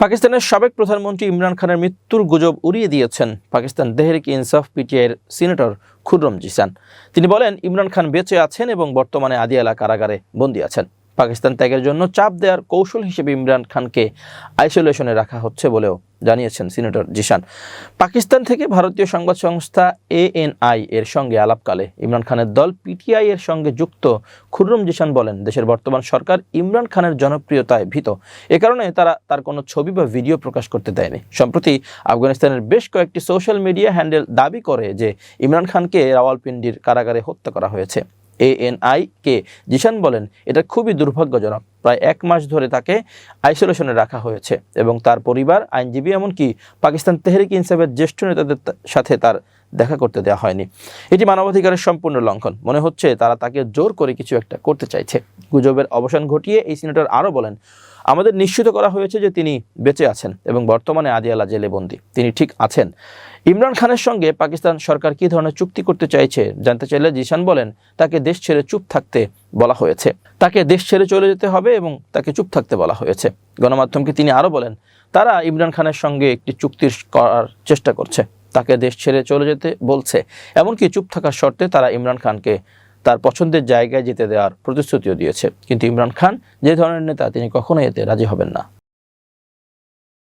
পাকিস্তানের সাবেক প্রধানমন্ত্রী ইমরান খানের মৃত্যুর গুজব উড়িয়ে দিয়েছেন পাকিস্তান তেহরিক ইনসাফ পিটিআইয়ের সিনেটর খুররম জিসান। তিনি বলেন, ইমরান খান বেঁচে আছেন এবং বর্তমানে আদিয়ালা কারাগারে বন্দী আছেন। পাকিস্তান ত্যাগের জন্য চাপ দেওয়ার কৌশল হিসেবে ইমরান খানকে আইসোলেশনে রাখা হচ্ছে বলেও জানিয়েছেন সিনেটর জিশান। পাকিস্তান থেকে ভারতীয় সংবাদ সংস্থা এএনআই এর সঙ্গে আলাপকালে ইমরান খানের দল পিটিআই এর সঙ্গে যুক্ত খুররম জিসান বলেন, দেশের বর্তমান সরকার ইমরান খানের জনপ্রিয়তায় ভীত। এ কারণে তারা তার কোনো ছবি বা ভিডিও প্রকাশ করতে দেয়নি। সম্প্রতি আফগানিস্তানের বেশ কয়েকটি সোশ্যাল মিডিয়া হ্যান্ডেল দাবি করে যে ইমরান খানকে রাওয়ালপিন্ডির কারাগারে হত্যা করা হয়েছে। এএনআই কে জিশান বলেন এটা খুবই দুর্ভাগ্যজনক। প্রায় এক মাস ধরে তাকে আইসোলেশনে রাখা হয়েছে এবং তার পরিবার, আইনজীবী এমনকি পাকিস্তান তেহরিক ইনসাফের জ্যেষ্ঠ নেতাদের সাথে তার দেখা করতে দেওয়া হয়নি। এটি মানবাধিকারের সম্পূর্ণ লঙ্ঘন। মনে হচ্ছে তারা তাকে জোর করে কিছু একটা করতে চাইছে। গুজবের অবসান ঘটিয়ে এই সিনেটর আরও বলেন, আমাদের নিশ্চিত করা হয়েছে যে তিনি বেঁচে আছেন এবং বর্তমানে আদিয়ালা জেলে বন্দী তিনি ঠিক আছেন। ইমরান খানের সঙ্গে পাকিস্তান সরকার কী ধরনের চুক্তি করতে চাইছে জানতে চাইলে জিশান বলেন, তাকে দেশ ছেড়ে চুপ থাকতে বলা হয়েছে। তাকে দেশ ছেড়ে চলে যেতে হবে এবং তাকে চুপ থাকতে বলা হয়েছে। গণমাধ্যমকে তিনি আরও বলেন, তারা ইমরান খানের সঙ্গে একটি চুক্তির করার চেষ্টা করছে। তাকে দেশ ছেড়ে চলে যেতে বলছে। এমনকি চুপ থাকার শর্তে তারা ইমরান খানকে তার পছন্দের জায়গায় যেতে দেওয়ার প্রতিশ্রুতিও দিয়েছে। কিন্তু ইমরান খান, যে ধরনের নেতা, তিনি কখনোই এতে রাজি হবেন না।